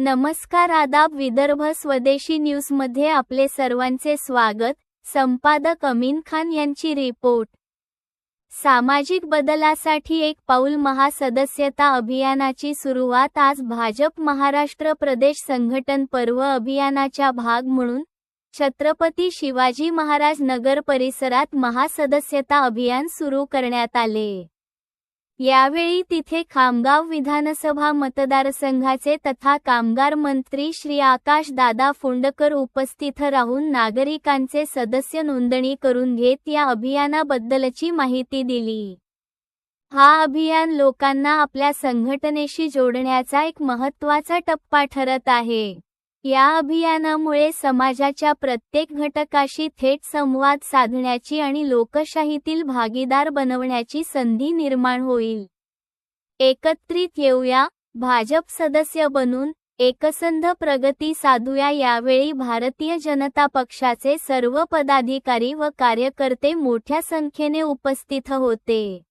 नमस्कार आदाब विदर्भ स्वदेशी न्यूजमध्ये आपले सर्वांचे स्वागत. संपादक अमीन खान यांची रिपोर्ट. सामाजिक बदलासाठी एक पाऊल महासदस्यता अभियानाची सुरुवात आज भाजप महाराष्ट्र प्रदेश संघटन पर्व अभियानाच्या भाग म्हणून छत्रपती शिवाजी महाराज नगर परिसरात महासदस्यता अभियान सुरू करण्यात आले. यावेळी तिथे खामगाव विधानसभा मतदारसंघाचे तथा कामगार मंत्री श्री आकाश दादा फोंडकर उपस्थित राहून नागरिकांचे सदस्य नोंदणी करून घेत या अभियानाबद्दलची माहिती दिली. हा अभियान लोकांना आपल्या संघटनेशी जोडण्याचा एक महत्त्वाचा टप्पा ठरत आहे. या अभियानामुळे समाजाच्या प्रत्येक घटकाशी थेट संवाद साधण्याची आणि लोकशाहीतील भागीदार बनवण्याची संधी निर्माण होईल. एकत्रित येऊया भाजप सदस्य बनून एकसंध प्रगती साधूया यावेळी भारतीय जनता पक्षाचे सर्व पदाधिकारी व कार्यकर्ते मोठ्या संख्येने उपस्थित होते.